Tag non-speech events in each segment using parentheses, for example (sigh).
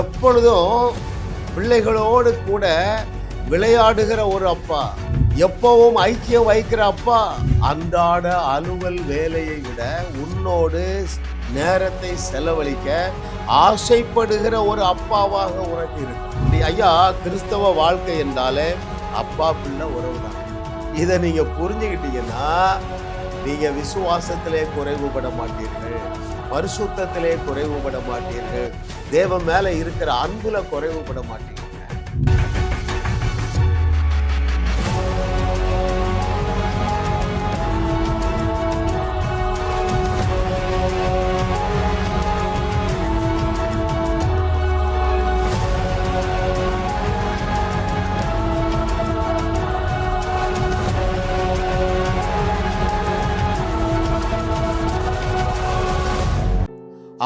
எப்பொழுதும் பிள்ளைகளோடு கூட விளையாடுகிற ஒரு அப்பா எப்பவும் ஐக்கியம் வைக்கிற அப்பா அன்றாட அலுவல் வேலையை விட உன்னோடு நேரத்தை செலவழிக்க ஆசைப்படுகிற ஒரு அப்பாவாக உனக்கு இருக்கு நீ ஐயா கிறிஸ்தவ வாழ்க்கை என்றாலே அப்பா பிள்ளை உறவு தான் இதை நீங்க புரிஞ்சுக்கிட்டீங்கன்னா நீங்க விசுவாசத்திலே குறைவுபட மாட்டீர்கள் பரிசுத்தத்திலே குறைவுபட மாட்டீர்கள். தேவன் மேல இருக்கிற அன்புல குறைவுபட மாட்டேங்குது.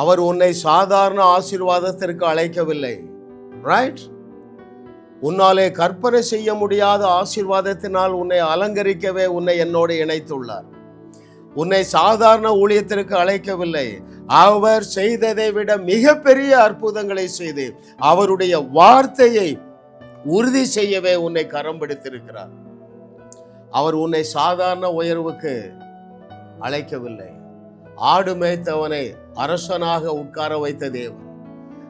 அவர் உன்னை சாதாரண ஆசீர்வாதத்திற்கு அழைக்கவில்லை. ரைட் உன்னாலே கற்பனை செய்ய முடியாத ஆசீர்வாதத்தினால் உன்னை அலங்கரிக்கவே உன்னை என்னோடு இணைத்துள்ளார். உன்னை சாதாரண ஊழியத்திற்கு அழைக்கவில்லை. அவர் செய்ததை விட மிகப்பெரிய அற்புதங்களை செய்து அவருடைய வார்த்தையை உறுதி செய்யவே உன்னை கரம் பிடித்திருக்கிறார். அவர் உன்னை சாதாரண உயர்வுக்கு அழைக்கவில்லை. ஆடு மேய்த்தவனை அரசனாக உட்கார வைத்த தேவன்.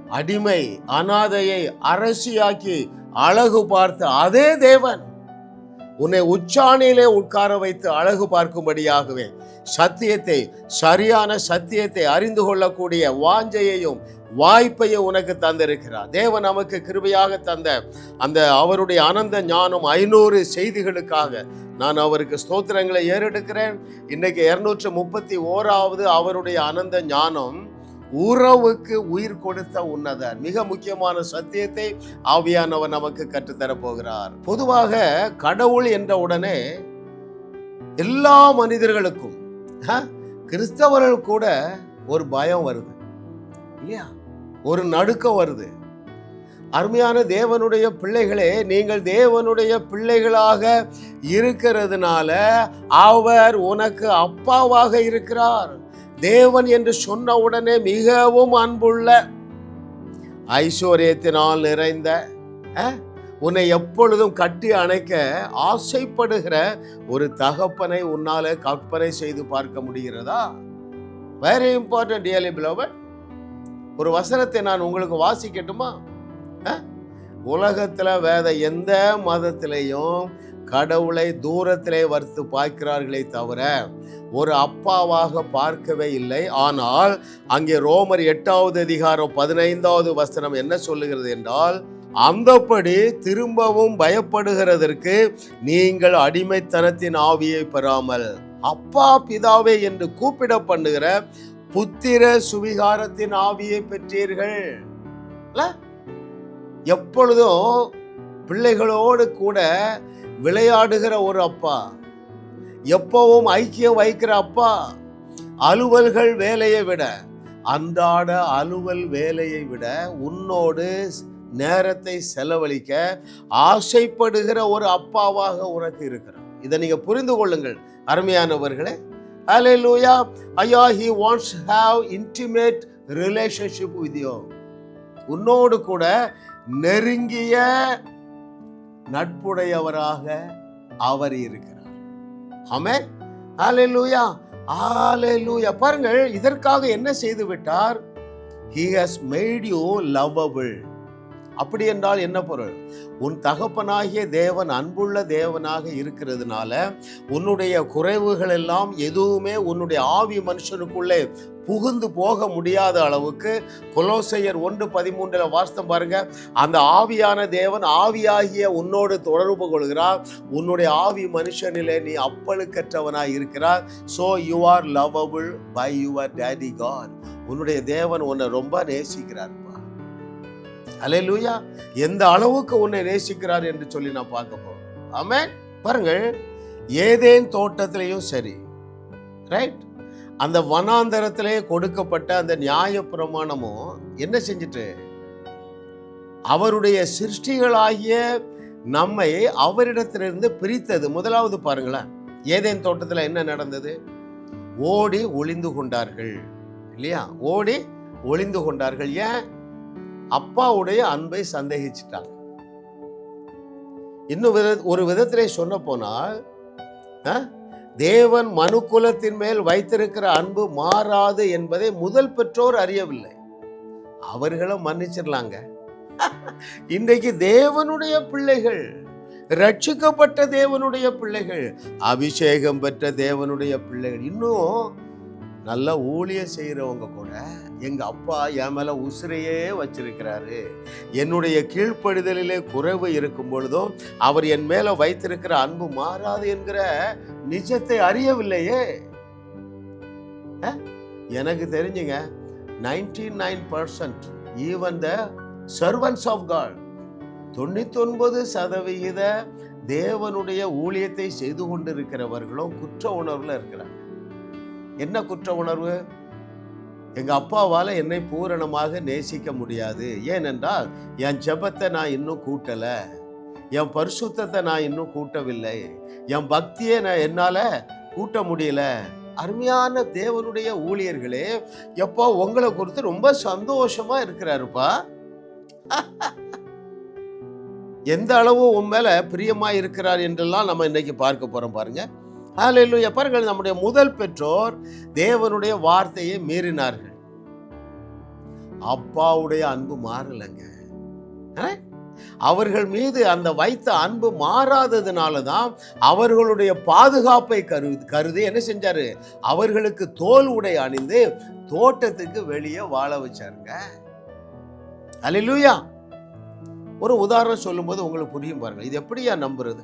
அடிமை அனாதையை அரசியாக்கி அழகு பார்த்த அதே தேவன். உன்னை உச்சாணியிலே உட்கார வைத்து அழகு பார்க்கும்படியாகவே சத்தியத்தை சரியான சத்தியத்தை அறிந்து கொள்ளக்கூடிய வாஞ்சையையும் வாய்ப்பையும் உனக்கு தந்திருக்கிறார். தேவன் நமக்கு கிருபையாக தந்த அந்த அவருடைய அனந்த ஞானம் ஐநூறு செய்திகளுக்காக நான் அவருக்கு ஸ்தோத்திரங்களை ஏறெடுக்கிறேன். இன்னைக்கு இருநூற்று முப்பத்தி ஓராவது அவருடைய அனந்த ஞானம் உறவுக்கு உயிர் கொடுத்த உன்னதர். மிக முக்கியமான சத்தியத்தை ஆவியானவர் நமக்கு கற்றுத்தர போகிறார் பொதுவாக கடவுள் என்ற உடனே எல்லா மனிதர்களுக்கும் கிறிஸ்தவர்கள் கூட ஒரு பயம் வருது. இல்லையா? ஒரு நடுக்கம் வருது. அருமையான தேவனுடைய பிள்ளைகளே நீங்கள் தேவனுடைய பிள்ளைகளாக இருக்கிறதுனால அவர் உனக்கு அப்பாவாக இருக்கிறார். தேவன் என்று சொன்ன உடனே மிகவும் அன்புள்ள ஐஸ்வர்யத்தினால் நிறைந்த உன்னை எப்பொழுதும் கட்டி அணைக்க ஆசைப்படுகிற ஒரு தகப்பனை உன்னால கற்பனை செய்து பார்க்க முடிகிறதா? வெரி இம்பார்ட்டன்ட் டியலி பிலவர் ஒரு வசனத்தை நான் உங்களுக்கு வாசிக்கட்டுமா? உலகத்தில் உலகத்துல வேத எந்த மதத்திலையும் கடவுளை தூரத்திலே வறுத்து பார்க்கிறார்களே தவிர ஒரு அப்பாவாக பார்க்கவே இல்லை. ஆனால் அங்கே ரோமர் எட்டாவது அதிகாரம் பதினைந்தாவது வசனம் என்ன சொல்லுகிறது என்றால் அந்தப்படி திரும்பவும் பயப்படுகிறதற்கு நீங்கள் அடிமைத்தனத்தின் ஆவியை பெறாமல் அப்பா பிதாவே என்று கூப்பிட பண்ணுகிற புத்திர சுவிகாரத்தின் ஆவியை பெற்றீர்கள். எப்பொழுதும் பிள்ளைகளோடு கூட விளையாடுகிற ஒரு அப்பா எப்பவும் ஐக்கியம் வைக்கிற அப்பா அலுவல்கள் வேலையை விட அன்றாட அலுவல் வேலையை விட உன்னோடு நேரத்தை செலவழிக்க ஆசைப்படுகிற ஒரு அப்பாவாக உனக்கு இருக்கிறார் இதை நீங்க புரிந்து கொள்ளுங்கள் அருமையானவர்களே. ஹalleluya ஐயா he wants have intimate relationship with you உன்னோடு கூட நெருங்கிய நட்புடையவராக அவர் இருக்கிறார் ஆமே ஹalleluya ஹalleluya பாருங்கள் இதற்காக என்ன செய்து விட்டார் he has made you lovable அப்படி என்றால் என்ன பொருள்? உன் தகப்பனாகிய தேவன் அன்புள்ள தேவனாக இருக்கிறதுனால உன்னுடைய குறைவுகள் எல்லாம் எதுவுமே உன்னுடைய ஆவி மனுஷனுக்குள்ளே புகுந்து போக முடியாத அளவுக்கு கொலோசையர் ஒன்று பதிமூன்றில் வாஸ்தம் பாருங்க. அந்த ஆவியான தேவன் ஆவியாகிய உன்னோடு தொடர்பு கொள்கிறார். உன்னுடைய ஆவி மனுஷனிலே நீ அப்பழுக்கற்றவனாய் இருக்கிறார் so you are lovable by your daddy God உன்னுடைய தேவன் உன்னை ரொம்ப நேசிக்கிறார். அலே லூயா எந்த அளவுக்கு உன்னை நேசிக்கிறார் என்று சொல்லி நான் பார்க்க போறோம் ஆமே பாருங்கள் ஏதேன் தோட்டத்திலையும் சரி. ரைட் அந்த வனாந்தரத்திலே கொடுக்கப்பட்ட அந்த நியாய பிரமாணமும் என்ன செஞ்சிட்டு? அவருடைய சிருஷ்டிகளாகிய நம்மை அவரிடத்திலிருந்து பிரித்தது. முதலாவது பாருங்களேன் ஏதேன் தோட்டத்தில் என்ன நடந்தது? ஓடி ஒளிந்து கொண்டார்கள். இல்லையா? ஓடி ஒளிந்து கொண்டார்கள். ஏன்? அப்பாவுடைய அன்பை சந்தேகிச்சிட்டாங்க. இன்னும் வித ஒரு விதத்திலே சொல்ல போனால் ஆ, தேவன் மனுக்குலத்தின் மேல் வைத்திருக்கிற அன்பு மாறாது என்பதை முதல் பெற்றோர் அறியவில்லை. அவர்களும் மன்னிச்சிடலாங்க. (laughs) இன்றைக்கு தேவனுடைய பிள்ளைகள் ரட்சிக்கப்பட்ட தேவனுடைய பிள்ளைகள் அபிஷேகம் பெற்ற தேவனுடைய பிள்ளைகள் இன்னும் நல்ல ஊழியம் செய்கிறவங்க கூட எங்கள் அப்பா என் மேலே உசிரையே வச்சிருக்கிறாரு. என்னுடைய கீழ்ப்படுதலிலே குறைவு இருக்கும் பொழுதும் அவர் என் மேலே வைத்திருக்கிற அன்பு மாறாது என்கிற நிஜத்தை அறியவில்லையே. எனக்கு தெரிஞ்சுங்க ninety nine percent even the servants of God தொண்ணூத்தொன்பது சதவிகித தேவனுடைய ஊழியத்தை செய்து கொண்டிருக்கிறவர்களும் குற்ற உணர்வில் இருக்கிறாங்க. என்ன குற்ற உணர்வு? எங்க அப்பாவால என்னை பூரணமாக நேசிக்க முடியாது. ஏனென்றால் என் ஜெபத்தை நான் இன்னும் கூட்டல. என் பரிசுத்தத்தை நான் இன்னும் கூட்டவில்லை. என் பக்தியை நான் என்னால கூட்ட முடியல. அருமையான தேவனுடைய ஊழியர்களே எப்போ உங்களை குறித்து ரொம்ப சந்தோஷமா இருக்கிறாருப்பா. எந்த அளவு உன் மேல பிரியமா இருக்கிறார் என்றெல்லாம் நம்ம இன்னைக்கு பார்க்க போறோம் பாருங்க. அதில் பாருங்கள் நம்முடைய முதல் பெற்றோர் தேவனுடைய வார்த்தையை மீறினார்கள். அப்பாவுடைய அன்பு மாறலைங்க. அவர்கள் மீது அந்த வைத்த அன்பு மாறாததுனால தான் அவர்களுடைய பாதுகாப்பை கருது கருதி என்ன செஞ்சாரு? அவர்களுக்கு தோல் உடை அணிந்து தோட்டத்துக்கு வெளியே வாழ வச்சாருங்க. அலிலூயா ஒரு உதாரணம் சொல்லும்போது உங்களுக்கு புரியும் பாருங்கள். இது எப்படியா நம்புறது?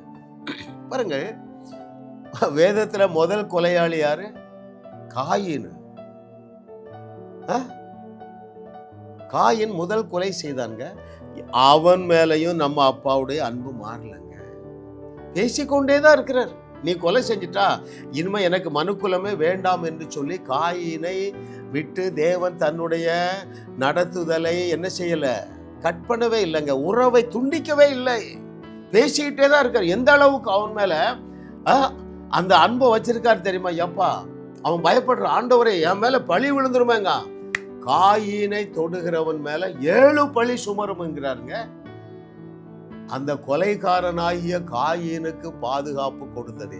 பாருங்கள் வேதத்துல முதல் கொலையாளி யாரு? காயின் காயின் முதல் கொலை செய்தாங்க. அவன் மேலையும் நம்ம அப்பாவுடைய அன்பு மாறலங்க. பேசிக்கொண்டே தான் இருக்கிறார். நீ கொலை செஞ்சிட்டா இனிமே எனக்கு மனுக்குலமே வேண்டாம் என்று சொல்லி காயினை விட்டு தேவன் தன்னுடைய நடத்துதலை என்ன செய்யலை? கட் பண்ணவே இல்லைங்க. உறவை துண்டிக்கவே இல்லை. பேசிக்கிட்டே தான் இருக்கார். எந்த அளவுக்கு அவன் மேலே அந்த அன்பை வச்சிருக்காரு தெரியுமா? எப்பா அவன் பயப்படுற ஆண்டவரே என் மேல பழி விழுந்துருமேங்க. காயினை தொடுகிறவன் மேல ஏழு பழி சுமரும்ங்கிறாருங்க. அந்த கொலைக்காரனாகிய காயினுக்கு பாதுகாப்பு கொடுத்தது.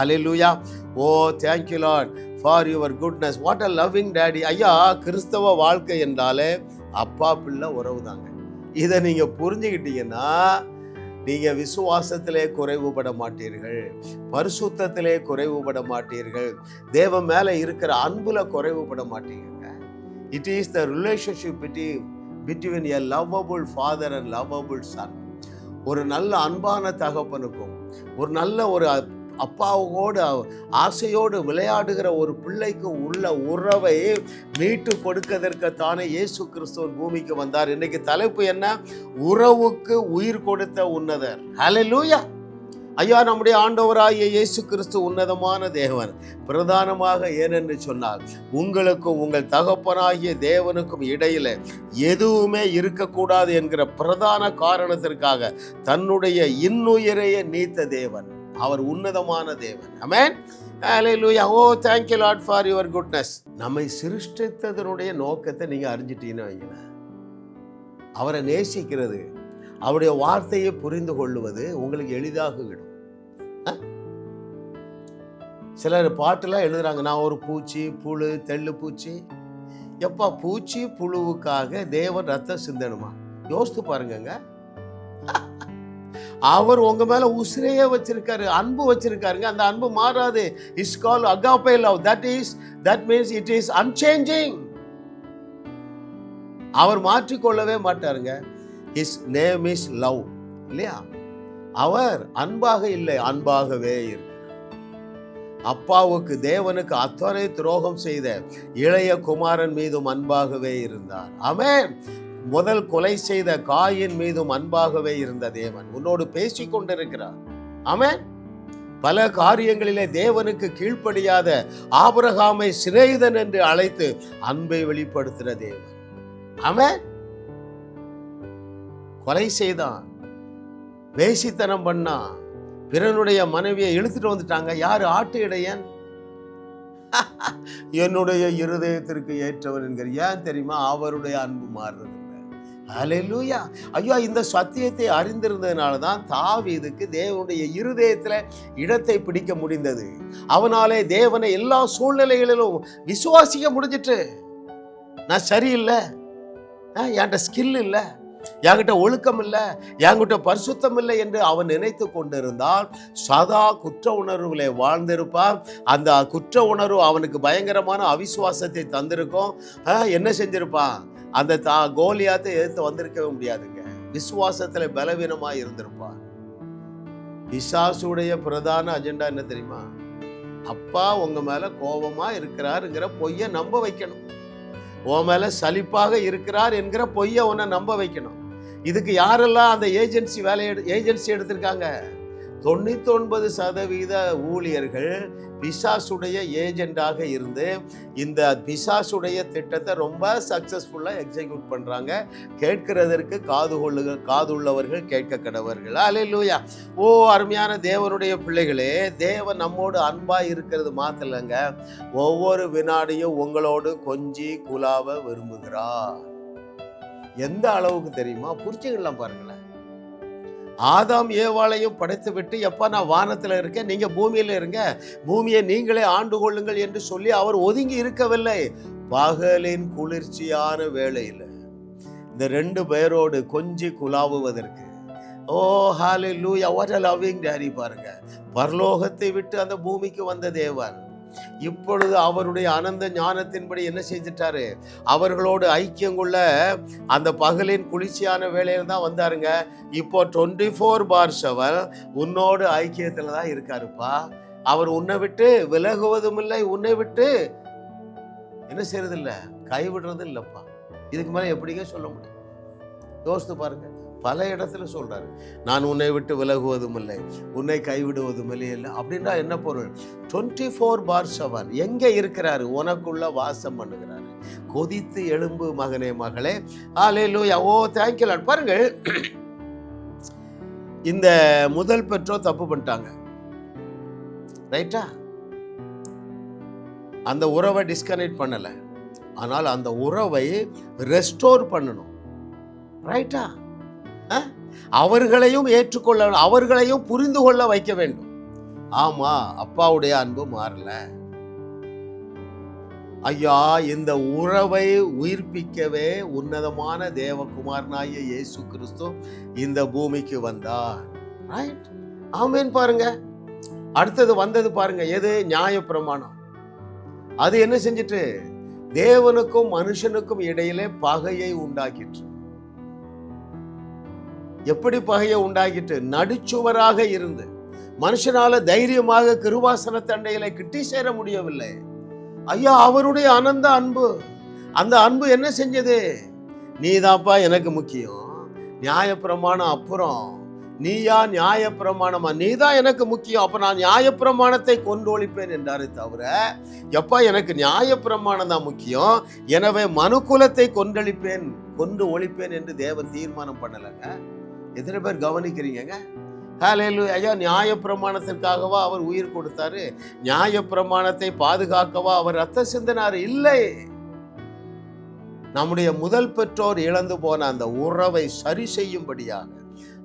Hallelujah oh thank you Lord for your goodness what a loving daddy ஐயா கிறிஸ்தவ வாழ்க்கை என்றாலே அப்பா பிள்ளை உறவு தாங்க இதை நீங்கள் புரிஞ்சுக்கிட்டீங்கன்னா நீங்கள் விசுவாசத்திலே குறைவுபட மாட்டீர்கள். பரிசுத்தத்திலே குறைவுபட மாட்டீர்கள். தேவன் மேலே இருக்கிற அன்புல குறைவுபட மாட்டீங்க. It is the relationship between a lovable father and lovable son ஒரு நல்ல அன்பான தகப்பனுக்கும் ஒரு நல்ல ஒரு அப்பாவோடு ஆசையோடு விளையாடுகிற ஒரு பிள்ளைக்கு உள்ள உறவை மீட்டு கொடுக்கதற்குத்தானே இயேசு கிறிஸ்துவன் பூமிக்கு வந்தார். இன்னைக்கு தலைப்பு என்ன? உறவுக்கு உயிர் கொடுத்த உன்னதர். ஹalleluya ஐயா நம்முடைய ஆண்டவராகிய இயேசு கிறிஸ்து உன்னதமான தேவன். பிரதானமாக ஏனென்று சொன்னால் உங்களுக்கும் உங்கள் தகப்பனாகிய தேவனுக்கும் இடையில எதுவுமே இருக்கக்கூடாது என்கிற பிரதான காரணத்திற்காக தன்னுடைய இன்னுயிரையே நீத்த தேவன். அவர் உன்னதமான தேவன். Amen Hallelujah. Oh thank you Lord for your goodness நம்மை சிருஷ்டித்ததனுடைய நோக்கத்தை நீங்கள் அறிஞ்சிட்டீங்கன்னு வைங்களேன். அவரை நேசிக்கிறது அவருடைய வார்த்தையை புரிந்து கொள்ளுவது உங்களுக்கு எளிதாகிவிடும் சிலர் பாட்டெல்லாம் எழுதுறாங்க நான் ஒரு பூச்சி புழு தெள்ளு பூச்சி. எப்பா பூச்சி புழுவுக்காக தேவன் ரத்தம் சிந்தனுமா? யோசித்து பாருங்கங்க. அவர் உங்க மேல உசிரையே வச்சிருக்காரு அன்பு வச்சிருக்காருங்க. அந்த அன்பு மாறாது. Is call agape love that is that means it is unchanging அவர் மாற்றிக்கொள்ளவே மாட்டாருங்க. இஸ் நேம் இஸ் லவ் இல்லையா? அவர் அன்பாக இல்லை அன்பாகவே இருக்கு அப்பாவுக்கு தேவனுக்கு அத்தனை துரோகம் செய்த இளைய குமாரன் மீதும் அன்பாகவே இருந்தார். அமேன் முதல் கொலை செய்த காயின் மீதும் அன்பாகவே இருந்த தேவன் உன்னோடு பேசிக் கொண்டிருக்கிறார். அவன் பல காரியங்களிலே தேவனுக்கு கீழ்ப்படியாத ஆபிரகாமை சிநேகிதன் என்று அழைத்து அன்பை வெளிப்படுத்துகிற தேவன். அவன் கொலை செய்தான். வேசித்தனம் பண்ணான் பிறனுடைய மனைவியை இழுத்துட்டு வந்துட்டாங்க. யாரு? ஆட்டு இடையன். (laughs) என்னுடைய இருதயத்திற்கு ஏற்றவர் என்கிற ஏன் தெரியுமா? அவருடைய அன்பு மாறுறது. அலையூயா ஐயா இந்த சத்தியத்தை அறிந்திருந்ததுனால தான் தாவீதுக்கு தேவனுடைய இருதயத்தில் இடத்தை பிடிக்க முடிந்தது. அவனாலே தேவனை எல்லா சூழ்நிலைகளிலும் விசுவாசிக்க முடிஞ்சிட்டு நான் சரியில்லை. ஆ, என்கிட்ட ஸ்கில் இல்லை. என்கிட்ட ஒழுக்கம் இல்லை. என்கிட்ட பரிசுத்தம் இல்லை என்று அவன் நினைத்து கொண்டிருந்தால் சதா குற்ற உணர்வுகளை வாழ்ந்திருப்பான் அந்த குற்ற உணர்வு அவனுக்கு பயங்கரமான அவிசுவாசத்தை தந்திருக்கும். ஆ, என்ன செஞ்சிருப்பான்? அந்த தா கோலியாத்தை எதிர்த்து வந்திருக்கவே முடியாதுங்க. விசுவாசத்துல பலவீனமா இருந்திருப்பார். பிசாசுடைய பிரதான அஜெண்டா என்ன தெரியுமா? அப்பா உங்க மேல கோபமா இருக்கிறாருங்கிற பொய்யை நம்ப வைக்கணும். உன் மேல சலிப்பாக இருக்கிறார் என்கிற பொய்யை உன்னை நம்ப வைக்கணும். இதுக்கு யாரெல்லாம் அந்த ஏஜென்சி வேலையை ஏஜென்சி எடுத்திருக்காங்க? தொண்ணூத்தி ஒன்பது சதவீத ஊழியர்கள் பிசாசுடைய ஏஜெண்டாக இருந்து இந்த பிசாசுடைய திட்டத்தை ரொம்ப சக்சஸ்ஃபுல்லாக எக்ஸிக்யூட் பண்ணுறாங்க கேட்கிறதற்கு காது கொள்ளுக காதுள்ளவர்கள் கேட்க கடவர்கள். அல்லேலூயா ஓ அருமையான தேவனுடைய பிள்ளைகளே தேவன் நம்மோடு அன்பாக இருக்கிறது மாத்திரங்க ஒவ்வொரு வினாடியும் உங்களோடு கொஞ்சி குலாவ விரும்புகிறார். எந்த அளவுக்கு தெரியுமா? புரிச்சுக்கலாம் பாருங்களேன். ஆதாம் ஏவாளையும் படைத்து விட்டு எப்பா நான் வானத்தில் இருக்கேன் நீங்கள் பூமியில் இருங்க. பூமியை நீங்களே ஆண்டு கொள்ளுங்கள் என்று சொல்லி அவர் ஒதுங்கி இருக்கவில்லை. பகலின் குளிர்ச்சியான வேளையில் இந்த ரெண்டு பேரோடு கொஞ்சி குலாவுவதற்கு ஓ ஹாலி லூயா வாட் அ லவ்விங் டேரி பாருங்க. பரலோகத்தை விட்டு அந்த பூமிக்கு வந்த தேவன் இப்பொழுது அவருடைய அனந்த ஞானத்தின்படி என்ன செஞ்சிட்டாரு? அவர்களோடு ஐக்கியம் கொள்ள அந்த பகலின் குளிர்ச்சியான வேலையில தான் வந்தாருங்க. இப்போ டுவெண்ட்டி ஃபோர் பார் செவன் உன்னோடு ஐக்கியத்தில் தான் இருக்காருப்பா. அவர் உன்னை விட்டு விலகுவதும் இல்லை உன்னை விட்டு என்ன செய்யறது இல்லை இல்லைப்பா இதுக்கு மேலே எப்படிங்க சொல்ல முடியும்? யோசித்து பாருங்க. பல இடத்துல சொல்றாரு. நான் உன்னை விட்டு விலகுவதும் இல்லை. உன்னை கைவிடுவதும் இல்லை. இல்லை அப்படின்னா என்ன பொருள்? டுவெண்ட்டி ஃபோர் பார் செவன் எங்கே இருக்கிறாரு? உனக்குள்ள வாசம் பண்ணுகிறாரு. கொதித்து எழும்பு மகனே மகளே. ஆலே லூயா ஓ தேங்க்யூ பாருங்கள். இந்த முதல் பெற்றோர் தப்பு பண்ணிட்டாங்க. ரைட்டா அந்த உறவை டிஸ்கனெக்ட் பண்ணலை. ஆனால் அந்த உறவை ரெஸ்டோர் பண்ணணும். ரைட்டா அவர்களையும் ஏற்றுக்கொள்ள அவர்களையும் புரிந்து கொள்ள வைக்க வேண்டும். ஆமா அப்பாவுடைய அன்பு மாறல. ஐயா இந்த உறவை உயிர்ப்பிக்கவே உன்னதமான தேவகுமாரனாய இயேசு கிறிஸ்து இந்த பூமிக்கு வந்தார். ரைட் ஆமேன் பாருங்க. அடுத்தது வந்தது பாருங்க எது? நியாயப்பிரமாணம். அது என்ன செஞ்சிட்டு? தேவனுக்கும் மனுஷனுக்கும் இடையிலே பகையை உண்டாக்கிற்று. எப்படி பகையை உண்டாகிட்டு நடுச்சுவராக இருந்து மனுஷனால தைரியமாக கிருவாசன தண்டையில கிட்டி சேர முடியவில்லை. ஐயா அவருடைய அனந்த அன்பு. அந்த அன்பு என்ன செஞ்சது? நீதாப்பா எனக்கு முக்கியம். நியாயப்பிரமாணம் அப்புறம். நீயா நியாயப்பிரமாணமா? நீதான் எனக்கு முக்கியம். அப்போ நான் நியாயப்பிரமாணத்தை கொண்டு ஒழிப்பேன் என்றாரே தவிர எப்பா எனக்கு நியாயப்பிரமாணம் தான் முக்கியம். எனவே மனுக்குலத்தை கொண்டளிப்பேன் கொண்டு ஒழிப்பேன் என்று தேவன் தீர்மானம் பண்ணலைங்க. எத்தனை பேர் கவனிக்கிறீங்கங்க? ஹalleluya. ஐயா நியாயப்பிரமாணத்திற்காகவா அவர் உயிர் கொடுத்தாரு. நியாயப்பிரமாணத்தை பாதுகாக்கவா அவர் ரத்த சிந்தினார்? இல்லை. நம்முடைய முதல் பெற்றோர் இழந்து போன அந்த உறவை சரி செய்யும்படியாக.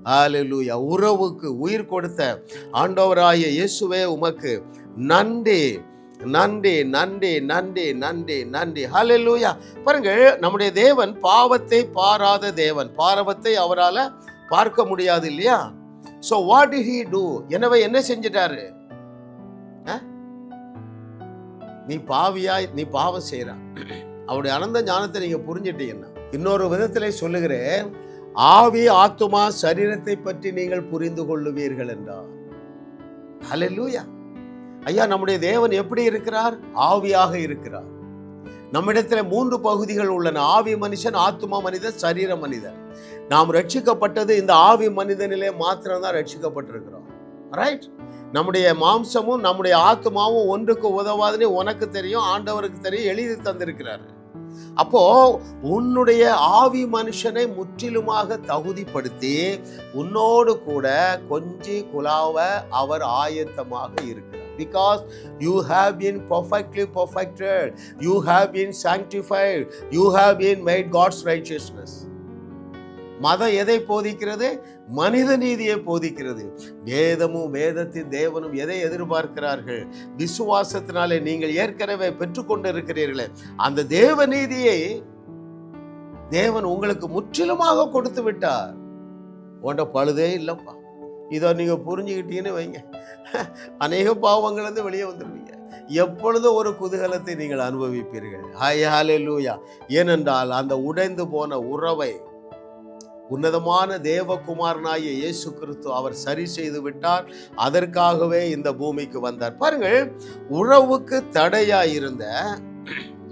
ஹalleluya. உறவுக்கு உயிர் கொடுத்த ஆண்டவராய இயேசுவே உமக்கு நன்றி. நன்றி நன்றி நன்றி நன்றி நன்றி. ஹalleluya. பாருங்கள் நம்முடைய தேவன் பாவத்தை பாராத தேவன். பாரவத்தை அவரால் பார்க்க முடியாது இல்லையா? So what did he do? எனவே என்ன செஞ்சிட்டாரு? நீ பாவியா நீ பாவம் செய்யறா அவருடைய அனந்த ஞானத்தை நீங்க புரிஞ்சிட்டீங்கன்னா. இன்னொரு விதத்திலே சொல்லுகிறேன் ஆவி ஆத்துமா சரீரத்தை பற்றி நீங்கள் புரிந்து கொள்ளுவீர்கள் என்றார். ஹalleluya ஐயா நம்முடைய தேவன் எப்படி இருக்கிறார்? ஆவியாக இருக்கிறார். நம்மிடத்துல மூன்று பகுதிகள் உள்ளன. ஆவி மனுஷன் ஆத்துமா மனிதன் சரீர மனிதன். நாம் ரட்சிக்கப்பட்டது இந்த ஆவி மனிதனிலே மாத்திரம்தான் ரட்சிக்கப்பட்டிருக்கிறோம். ரைட் நம்முடைய மாம்சமும் நம்முடைய ஆத்மாவும் ஒன்றுக்கு உதவாதுன்னு உனக்கு தெரியும் ஆண்டவருக்கு தெரியும் எழுதி தந்திருக்கிறாரு. அப்போ உன்னுடைய ஆவி மனுஷனை முற்றிலுமாக தகுதிப்படுத்தி உன்னோடு கூட கொஞ்சி குலாவ அவர் ஆயத்தமாக இருக்கிறார். Because you have been perfectly perfected you have been sanctified you have been made god's righteousness. மதம் எதை போதிக்கிறது? மனித நீதியை போதிக்கிறது. வேதமும் வேதத்தின் தேவனும் எதை எதிர்பார்க்கிறார்கள்? விசுவாசத்தினாலே நீங்கள் ஏற்கனவே பெற்றுக்கொண்டு இருக்கிறீர்களே அந்த தேவ நீதியை தேவன் உங்களுக்கு முற்றிலுமாக கொடுத்து விட்டார். உன்ட பழுதே இல்லைப்பா. இதை நீங்கள் புரிஞ்சுக்கிட்டீங்கன்னு வைங்க. அநேக பாவங்கள்லேருந்து வெளியே வந்துடுவீங்க. எப்பொழுதும் ஒரு குதூகலத்தை நீங்கள் அனுபவிப்பீர்கள். ஹாய் ஹாலே லூயா ஏனென்றால் அந்த உடைந்து போன உறவை உன்னதமான தேவகுமாரனாகிய இயேசு கிறிஸ்து அவர் சரி செய்து விட்டார். அதற்காகவே இந்த பூமிக்கு வந்தார். பாருங்கள் உறவுக்கு தடையாக இருந்த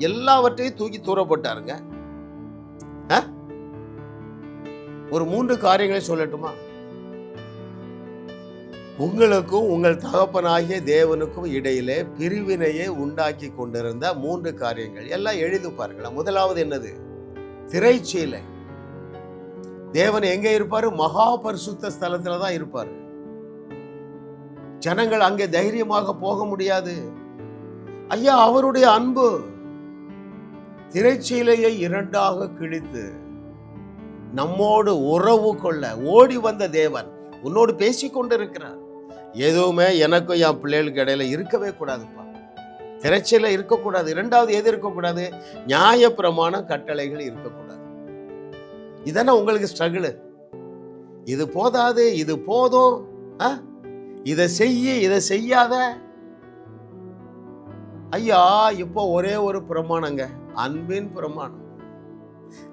எல்லாவற்றையும் தூக்கி தூரப்பட்டாருங்க. ஒரு மூன்று காரியங்களை சொல்லட்டுமா? உங்களுக்கும் உங்கள் தகப்பனாகிய தேவனுக்கும் இடையிலே பிரிவினையை உண்டாக்கி கொண்டிருந்த மூன்று காரியங்கள். எல்லாம் எழுதி பாருங்களேன். முதலாவது என்னது? திரைச்சீலை. தேவன் எங்க இருப்பாரு? மகா பரிசுத்த ஸ்தலத்துல தான் இருப்பார். ஜனங்கள் அங்கே தைரியமாக போக முடியாது. ஐயா அவருடைய அன்பு திரைச்சீலையை இரண்டாக கிழித்து நம்மோடு உறவு கொள்ள ஓடி வந்த தேவன் உன்னோடு பேசிக்கொண்டிருக்கிறார். எதுவுமே எனக்கும் என் பிள்ளைகளுக்கு இடையில இருக்கவே கூடாதுப்பா. திரைச்சல இருக்கக்கூடாது. இரண்டாவது எது இருக்கக்கூடாது? நியாயப்பிரமாண கட்டளைகள் இருக்கக்கூடாது. இதானே உங்களுக்கு ஸ்ட்ரகிள் இது போதாது இது போதும். ஆ? இதை செய்ய இதை செய்யாத. ஐயா இப்போ ஒரே ஒரு பிரமாணங்க. அன்பின் பிரமாணம்.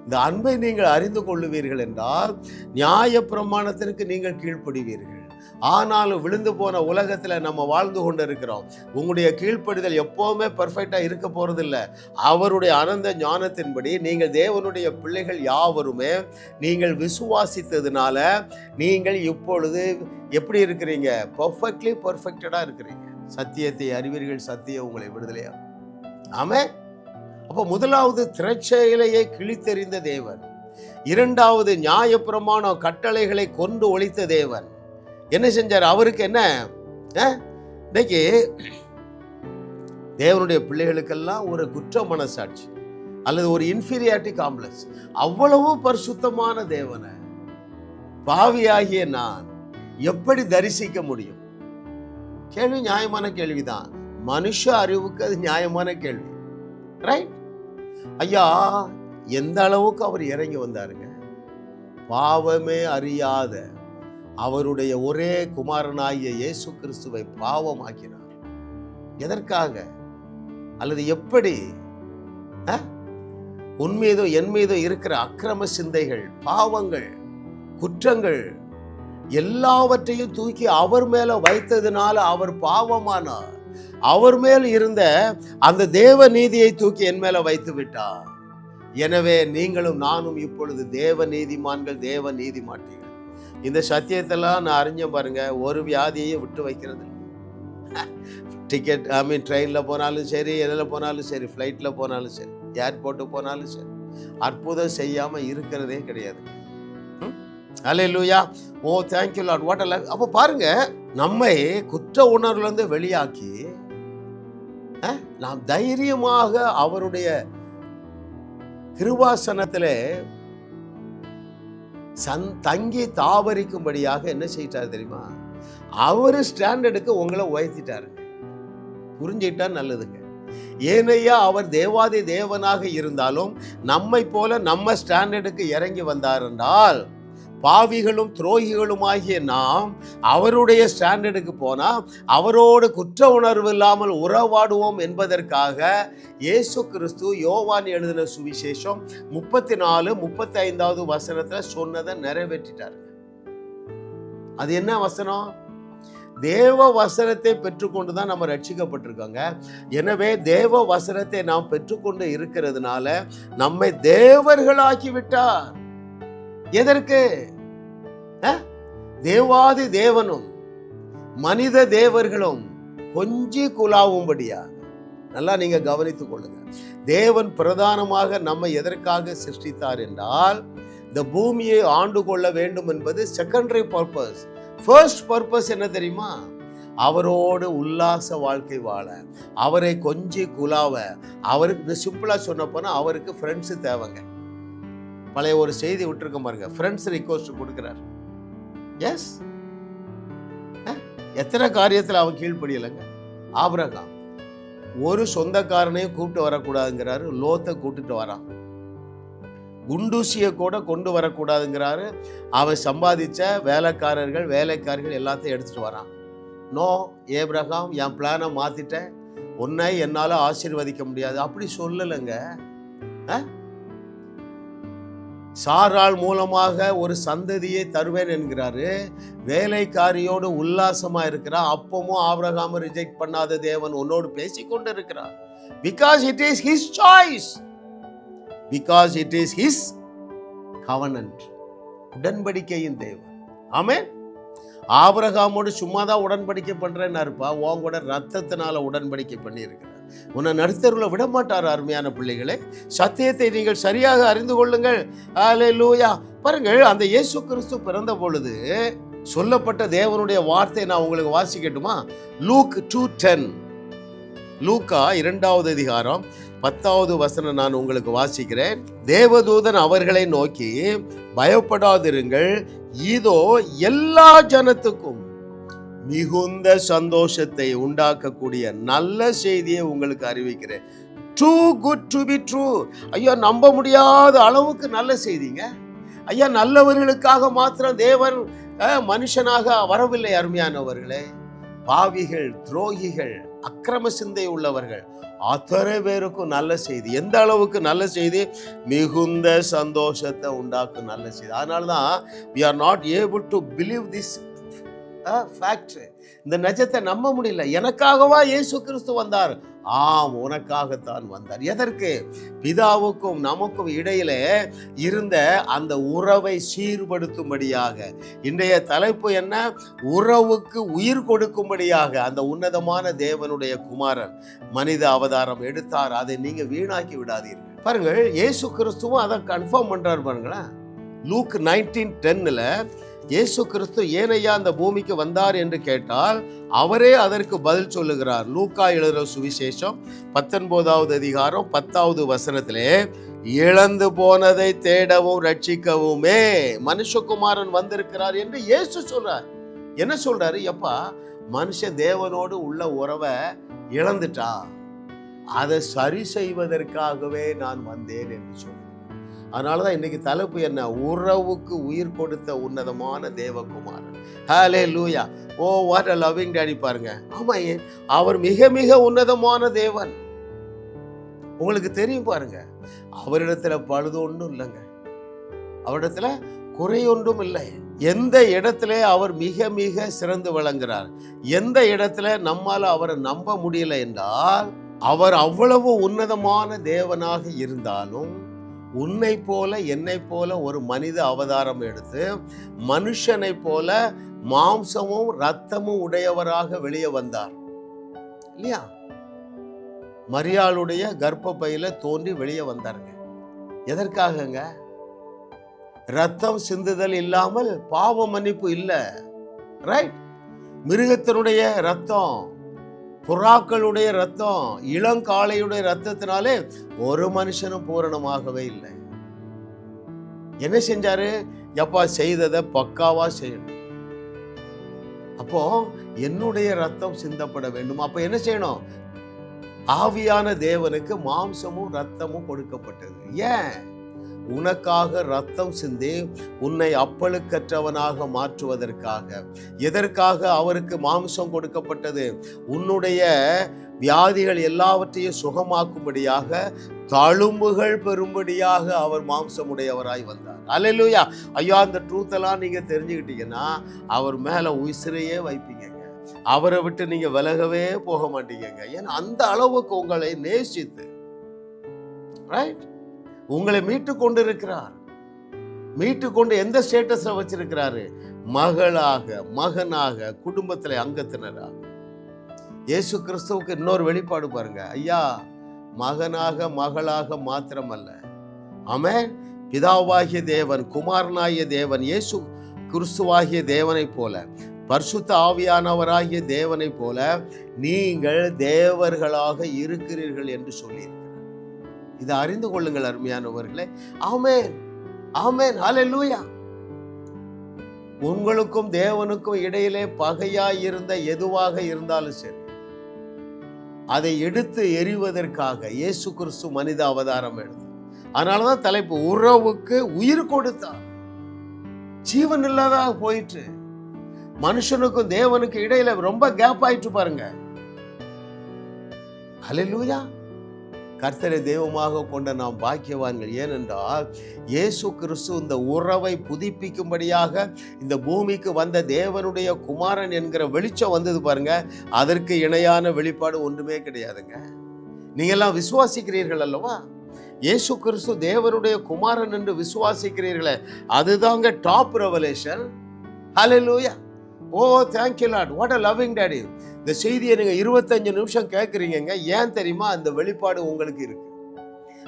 இந்த அன்பை நீங்கள் அறிந்து கொள்ளுவீர்கள் என்றால் நியாய பிரமாணத்திற்கு நீங்கள் கீழ்ப்படுவீர்கள். ஆனாலும் விழுந்து போன உலகத்தில் நம்ம வாழ்ந்து கொண்டு இருக்கிறோம் உங்களுடைய கீழ்ப்படிதல் எப்போவுமே பர்ஃபெக்டாக இருக்க போகிறதில்ல அவருடைய அனந்த ஞானத்தின்படி நீங்கள் தேவனுடைய பிள்ளைகள் யாவருமே நீங்கள் விசுவாசித்ததுனால நீங்கள் இப்பொழுது எப்படி இருக்கிறீங்க? பர்ஃபெக்ட்லி பர்ஃபெக்டடாக இருக்கிறீங்க. சத்தியத்தை அறிவீர்கள் சத்தியம் உங்களை விடுதலையா ஆமே அப்போ முதலாவது திரைச்செயலையை கிழித்தெறிந்த தேவன். இரண்டாவது நியாயப்பிரமாண கட்டளைகளை கொண்டு ஒழித்த தேவன். என்ன செஞ்சார்? அவருக்கு என்ன? இன்னைக்கு தேவனுடைய பிள்ளைகளுக்கெல்லாம் ஒரு குற்ற மனசாட்சி அல்லது ஒரு இன்ஃபீரியாரிட்டி காம்ப்ளெக்ஸ் அவ்வளவு பரிசுத்தமான தேவனை பாவியாகிய நான் எப்படி தரிசிக்க முடியும்? கேள்வி நியாயமான கேள்விதான். மனுஷ அறிவுக்கு அது நியாயமான கேள்வி. ரைட் ஐயா எந்த அளவுக்கு அவர் இறங்கி வந்தாருங்க? பாவமே அறியாத அவருடைய ஒரே குமாரனாகிய இயேசு கிறிஸ்துவை பாவமாக்கினார். எதற்காக? அல்லது எப்படி? உன் மீதோ என் மீதோ இருக்கிற அக்கிரம சிந்தைகள் பாவங்கள் குற்றங்கள் எல்லாவற்றையும் தூக்கி அவர் மேல வைத்ததுனால அவர் பாவமானார். அவர் மேல் இருந்த அந்த தேவ நீதியை தூக்கி என் மேல வைத்து விட்டார். எனவே நீங்களும் நானும் இப்பொழுது தேவ நீதிமான்கள் தேவ நீதிமாட்டீர்கள் இந்த சத்தியத்தெல்லாம் நான் அறிஞ்சேன் பாருங்க. ஒரு வியாதியையும் விட்டு வைக்கிறது டிக்கெட் ஐ மீன் ட்ரெயினில் போனாலும் சரி எதில் போனாலும் சரி ஃப்ளைட்டில் போனாலும் சரி ஏர்போர்ட்டு போனாலும் சரி அற்புதம் செய்யாமல் இருக்கிறதே கிடையாது. அலே லூயா ஓ தேங்க்யூ லாட் வாட் அல்ல அப்போ பாருங்க நம்மை குற்ற உணர்வுலேருந்து வெளியாக்கி நாம் தைரியமாக அவருடைய கிருவாசனத்தில் சந் தங்கி தாவரிக்கும்படியாக என்ன செய்யிட்டார் தெரியுமா? அவர் ஸ்டாண்டர்டுக்கு உங்களை உயர்த்திட்டாரு. புரிஞ்சுக்கிட்டா நல்லதுங்க. ஏனையா அவர் தேவாதி தேவனாக இருந்தாலும் நம்மை போல நம்ம ஸ்டாண்டர்டுக்கு இறங்கி வந்தார் என்றால் பாவிகளும் துரோகிகளுமாகிய நாம் அவருடைய ஸ்டாண்டர்டுக்கு போனால் அவரோடு குற்ற உணர்வு இல்லாமல் உறவாடுவோம் என்பதற்காக இயேசு கிறிஸ்து யோவான் எழுதின சுவிசேஷம் முப்பத்தி நாலு முப்பத்தி ஐந்தாவது வசனத்தில் சொன்னதை நிறைவேற்றிட்டாருங்க அது என்ன வசனம்? தேவ வசனத்தை பெற்றுக்கொண்டு தான் நம்ம ரட்சிக்கப்பட்டிருக்கோங்க. எனவே தேவ வசனத்தை நாம் பெற்றுக்கொண்டு இருக்கிறதுனால நம்மை தேவர்களாக்கி விட்டார். எதற்கு? தேவாதி தேவனும் மனித தேவர்களும் கொஞ்சி குலாவும்படியா நல்லா நீங்க கவனித்துக் கொள்ளுங்க. தேவன் பிரதானமாக நம்மை எதற்காக சிருஷ்டித்தார் என்றால் இந்த பூமியை ஆண்டு கொள்ள வேண்டும் என்பது செகண்டரி பர்பஸ் ஃபர்ஸ்ட் பர்பஸ் என்ன தெரியுமா? அவரோடு உல்லாச வாழ்க்கை வாழ. அவரை கொஞ்சி குலாவ அவருக்கு சிம்பிளாக சொன்ன அவருக்கு ஃப்ரெண்ட்ஸு தேவைங்க. பழைய ஒரு செய்தி விட்டுருக்க பாருங்க. ஃப்ரெண்ட்ஸ் ரிக்வஸ்ட் கொடுக்குறார். எஸ் எத்தனை காரியத்தில் அவன் கீழ்ப்படியலைங்க? ஆபிரகாம். ஒரு சொந்தக்காரனையும் கூப்பிட்டு வரக்கூடாதுங்கிறாரு. லோத்தை கூட்டிட்டு வரான். குண்டூசியை கூட கொண்டு வரக்கூடாதுங்கிறாரு. அவன் சம்பாதிச்ச வேலைக்காரர்கள் வேலைக்காரர்கள் எல்லாத்தையும் எடுத்துட்டு வரான். நோ ஏப்ரகாம் என் பிளானை மாற்றிட்டேன் உன்னை என்னால் ஆசீர்வதிக்க முடியாது. அப்படி சொல்லலைங்க. ஆ? சாரால் மூலமாக ஒரு சந்ததியை தருவேன் என்கிறாரு. வேலைக்காரியோடு உல்லாசமா இருக்கிறா அப்பமும் ஆபிரகாம ரிஜெக்ட் பண்ணாத தேவன் உன்னோடு பேசிக்கொண்டு இருக்கிறார் because it is his choice because it is his covenant உடன்படிக்கையின் தேவன். ஆமே ஆபிரகாமோடு சும்மா தான் உடன்படிக்கை பண்றேன்னாருப்பா. உன் கூட ரத்தத்தினால உடன்படிக்கை பண்ணியிருக்கிறார். உன்னை நடுத்தருள விட மாட்டார் அருமையான பிள்ளைகளே. சத்தியத்தை நீங்கள் சரியாக அறிந்து கொள்ளுங்கள். ஆலே லூயா பாருங்கள் அந்த இயேசு கிறிஸ்து பிறந்த பொழுது சொல்லப்பட்ட தேவனுடைய வார்த்தை நான் உங்களுக்கு வாசிக்கட்டுமா லூக் டூ டென் லூக்கா இரண்டாவது அதிகாரம் பத்தாவது வசனம் நான் உங்களுக்கு வாசிக்கிறேன். தேவதூதன் அவர்களை நோக்கி பயப்படாதிருங்கள். இதோ எல்லா ஜனத்துக்கும் மிகுந்த சந்தோஷத்தை உண்டாக்கக்கூடிய நல்ல செய்தியை உங்களுக்கு அறிவிக்கிறேன். Too good to be true ஐயா நம்ப முடியாத அளவுக்கு நல்ல செய்திங்க. ஐயா நல்லவர்களுக்காக மாத்திரம் தேவன் மனுஷனாக வரவில்லை அருமையானவர்களே. பாவிகள் துரோகிகள் அக்கிரம சிந்தை உள்ளவர்கள் அத்தனை பேருக்கும் நல்ல செய்தி. எந்த அளவுக்கு நல்ல செய்தி? மிகுந்த சந்தோஷத்தை உண்டாக்கும் நல்ல செய்தி. அதனால தான் we are not able to believe this fact இந்த நிஜத்தை நம்ப முடியல. எனக்காகவா இயேசு கிறிஸ்து வந்தார்? ஆம் உனக்காகத்தான் வந்தார். எதற்கு? பிதாவுக்கும் நமக்கும் இடையிலே இருந்த அந்த உறவை சீர்படுத்தும்படியாக. இன்றைய தலைப்பு என்ன? உறவுக்கு உயிர் கொடுக்கும்படியாக. அந்த உன்னதமான தேவனுடைய குமாரன் மனித அவதாரம் எடுத்தார். அதை நீங்க வீணாக்கி விடாதீர்கள். பாருங்கள் இயேசு கிறிஸ்துவும் அதை கன்ஃபார்ம் பண்றாரு பாருங்களேன். லூக் நைன்டீன் டென்னில் இயேசு கிறிஸ்து ஏனையா அந்த பூமிக்கு வந்தார் என்று கேட்டால் அவரே அதற்கு பதில் சொல்லுகிறார். லூக்கா எழுதுகிற சுவிசேஷம் பத்தொன்பதாவது அதிகாரம் பத்தாவது வசனத்திலே இழந்து போனதை தேடவும் ரட்சிக்கவுமே மனுஷகுமாரன் வந்திருக்கிறார் என்று இயேசு சொல்றார். என்ன சொல்றாரு? எப்பா மனுஷன் தேவனோடு உள்ள உறவை இழந்துட்டான். அதை சரி செய்வதற்காகவே நான் வந்தேன் என்று சொல்றார். அதனால தான் இன்னைக்கு தலைப்பு என்ன? உறவுக்கு உயிர் கொடுத்த உன்னதமான தேவகுமாரன். Hallelujah oh what a loving daddy பாருங்க. ஆமா ஏன்? அவர் மிக மிக உன்னதமான தேவன். உங்களுக்கு தெரியும் பாருங்க. அவரிடத்துல பழுது ஒன்றும் இல்லைங்க. அவரிடத்துல குறை ஒன்றும் இல்லை. எந்த இடத்துல அவர் மிக மிக சிறந்து விளங்குறார்? எந்த இடத்துல நம்மால் அவரை நம்ப முடியல என்றால் அவர் அவ்வளவு உன்னதமான தேவனாக இருந்தாலும் உன்னை போல என்னை போல ஒரு மனித அவதாரம் எடுத்து மனுஷனை போல மாம்சமும் ரத்தமும் உடையவராக வெளியே வந்தார். இல்லையா? மரியாளுடைய கர்ப்பப்பையில தோன்றி வெளியே வந்தாருங்க. எதற்காகங்க? ரத்தம் சிந்துதல் இல்லாமல் பாவ மன்னிப்பு இல்லை. ரைட் மிருகத்தினுடைய ரத்தம் புறாக்களுடைய ரத்தம் இளங்காளையுடைய ரத்தத்தினாலே ஒரு மனுஷனும் பூரணமாகவே இல்லை. என்ன செஞ்சாரு? எப்பா செய்ததை பக்காவா செய்யணும். அப்போ என்னுடைய ரத்தம் சிந்தப்பட வேண்டும். அப்ப என்ன செய்யணும்? ஆவியான தேவனுக்கு மாம்சமும் ரத்தமும் கொடுக்கப்பட்டது. ஏன்? உனக்காக ரத்தம் சிந்தி உன்னை அப்பழுக்கற்றவனாக மாற்றுவதற்காக. எதற்காக அவருக்கு மாம்சம் கொடுக்கப்பட்டது? உன்னுடைய வியாதிகள் எல்லாவற்றையும் சுகமாக்கும்படியாக தழும்புகள் பெறும்படியாக அவர் மாம்சமுடையவராய் வந்தார். அல்லேலூயா ஐயா அந்த ட்ரூத்தெல்லாம் நீங்கள் நீங்க தெரிஞ்சுக்கிட்டீங்கன்னா அவர் மேல உயிரையே வைப்பீங்க அவரை விட்டு நீங்க விலகவே போக மாட்டீங்க ஏன்னா அந்த அளவுக்கு உங்களை நேசித்து. ரைட் உங்களை மீட்டு கொண்டு இருக்கிறார் மீட்டு கொண்டு எந்த ஸ்டேட்டஸை வச்சிருக்கிறாரு? மகளாக மகனாக குடும்பத்தில் அங்கத்தினராக. இயேசு கிறிஸ்துவுக்கு இன்னொரு வெளிப்பாடு பாருங்க. ஐயா மகனாக மகளாக மாத்திரமல்ல. ஆமே பிதாவாகிய தேவன் குமாரனாகிய தேவன் இயேசு கிறிஸ்துவாகிய தேவனைப் போல பரிசுத்த ஆவியானவராகிய தேவனைப் போல நீங்கள் தேவர்களாக இருக்கிறீர்கள் என்று சொல்லியிருக்கிறார் இதை அறிந்து கொள்ளுங்கள் அருமையானவர்களே. ஆமேன். ஆமென். ஹalleluya. உங்களுக்கும் தேவனுக்கும் இடையிலே பகையாய் இருந்த எதுவாக இருந்தாலும் சரி அதை எடுத்து எறிவதற்காக இயேசு கிறிஸ்து மனித அவதாரம் எடுத்து அதனாலதான் தலைப்பு உறவுக்கு உயிர் கொடுத்தார். ஜீவன் இல்லாத போயிட்டு மனுஷனுக்கும் தேவனுக்கு இடையில ரொம்ப கேப் ஆயிட்டு பாருங்க. ஹalleluya. கர்த்தரை தெய்வமாக கொண்ட நாம் பாக்கியவான்கள். ஏனென்றால் இயேசு கிறிஸ்து இந்த உறவை புதுப்பிக்கும்படியாக இந்த பூமிக்கு வந்த தேவனுடைய குமாரன் என்கிற வெளிச்சம் வந்தது பாருங்க. அதற்கு இணையான வெளிப்பாடு ஒன்றுமே கிடையாதுங்க. நீங்கள்லாம் விசுவாசிக்கிறீர்கள் அல்லவா? இயேசு கிறிஸ்து தேவனுடைய குமாரன் என்று விசுவாசிக்கிறீர்களே. அதுதாங்க டாப் ரெவலேஷன் ஹalleluya ஓ thank you Lord what a loving daddy இந்த செய்தியை நீங்கள் இருபத்தஞ்சு நிமிஷம் கேட்குறீங்கங்க ஏன் தெரியுமா? அந்த வெளிப்பாடு உங்களுக்கு இருக்கு.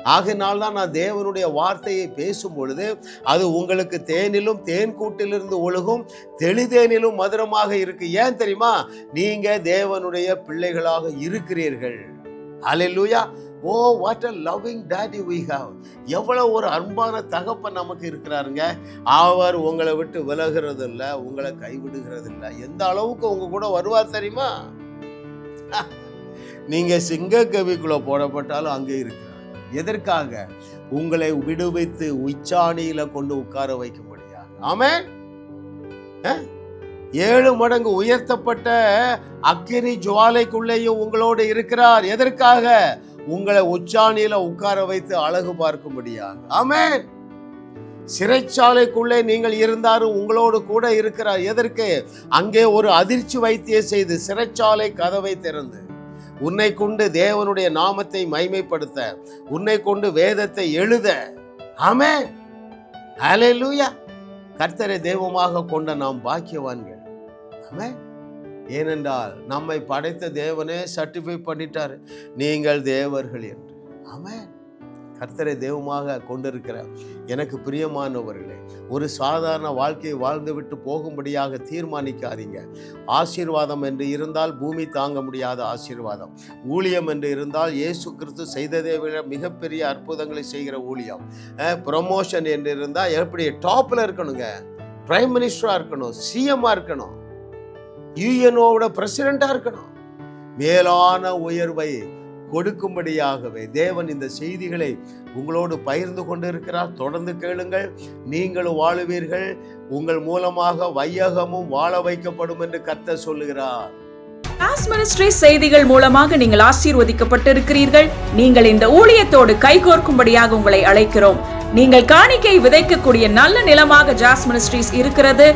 ஆகினால் தான் நான் தேவனுடைய வார்த்தையை பேசும் பொழுது அது உங்களுக்கு தேனிலும் தேன் கூட்டிலிருந்து ஒழுகும் தெளிதேனிலும் மதுரமாக இருக்கு. ஏன் தெரியுமா? நீங்க தேவனுடைய பிள்ளைகளாக இருக்கிறீர்கள். Hallelujah oh what a loving daddy we have. எவ்வளோ ஒரு அன்பான தகப்பன் நமக்கு இருக்கிறாருங்க. அவர் உங்களை விட்டு விலகிறது இல்லை உங்களை கைவிடுகிறது இல்லை எந்த அளவுக்கு உங்கள் கூட வருவார் தெரியுமா? (laughs) நீங்கள் சிங்கக்கவிக்குள்ளே போடப்பட்டாலும் அங்கே இருக்கிறார். எதற்காக? உங்களை விடுவித்து உச்சாணியில் கொண்டு உட்கார வைக்க முடியாது ஆமே ஏழு மடங்கு உயர்த்தப்பட்ட அக்கினி ஜுவாலைக்குள்ளேயும் உங்களோடு இருக்கிறார். எதற்காக? உங்களை உச்சாணியில உட்கார வைத்து அழகு பார்க்க முடியாது சிறைச்சாலைக்குள்ளே நீங்கள் இருந்தாலும் உங்களோடு கூட இருக்கிறார். எதற்கு? அங்கே ஒரு அதிர்ச்சி வைத்திய செய்து சிறைச்சாலை கதவை திறந்து உன்னை கொண்டு தேவனுடைய நாமத்தை மைமைப்படுத்த உன்னை கொண்டு வேதத்தை எழுத. ஆமென். லூயா கர்த்தரை தெய்வமாக கொண்ட நாம் பாக்கியவான்கள். ஆமே ஏனென்றால் நம்மை படைத்த தேவனே சர்டிஃபை பண்ணிட்டார். நீங்கள் தேவர்கள் என்று. ஆமென். கர்த்தரை தெய்வமாக கொண்டிருக்கிற எனக்கு பிரியமானவர்களே ஒரு சாதாரண வாழ்க்கையை வாழ்ந்துவிட்டு போகும்படியாக தீர்மானிக்காதீங்க. ஆசீர்வாதம் என்று இருந்தால் பூமி தாங்க முடியாத ஆசீர்வாதம். ஊழியம் என்று இருந்தால் இயேசு கிறிஸ்து செய்ததை விட மிகப்பெரிய அற்புதங்களை செய்கிற ஊழியம். ப்ரொமோஷன் என்று இருந்தால் எப்படி டாப்பில் இருக்கணுங்க. பிரைம் மினிஸ்டராக இருக்கணும் சிஎம்மாக இருக்கணும். யூஎன்ஓவோட பிரசிடெண்ட்டாக இருக்கணும். மேலான உயர்வை கொடுக்கும்படியாகவே தேவன் இந்த செய்திகளை உங்களோடு பகிர்ந்து கொண்டிருக்கிறார். தொடர்ந்து கேளுங்கள். நீங்களும் வாழுவீர்கள். உங்கள் மூலமாக வையகமும் வாழ வைக்கப்படும் என்று கத்த சொல்லுகிறார். டாஸ் மினிஸ்ட்ரி செய்திகள் மூலமாக நீங்கள் ஆசீர்வதிக்கப்பட்டிருக்கிறீர்கள். நீங்கள் இந்த ஊழியத்தோடு கைகோர்க்கும்படியாக உங்களை அழைக்கிறோம். நீங்கள் காணிக்கை விதைக்கக்கூடிய நல்ல நிலமாக ஜாஸ் மினிஸ்ட்ரீஸ் இருக்கிறது.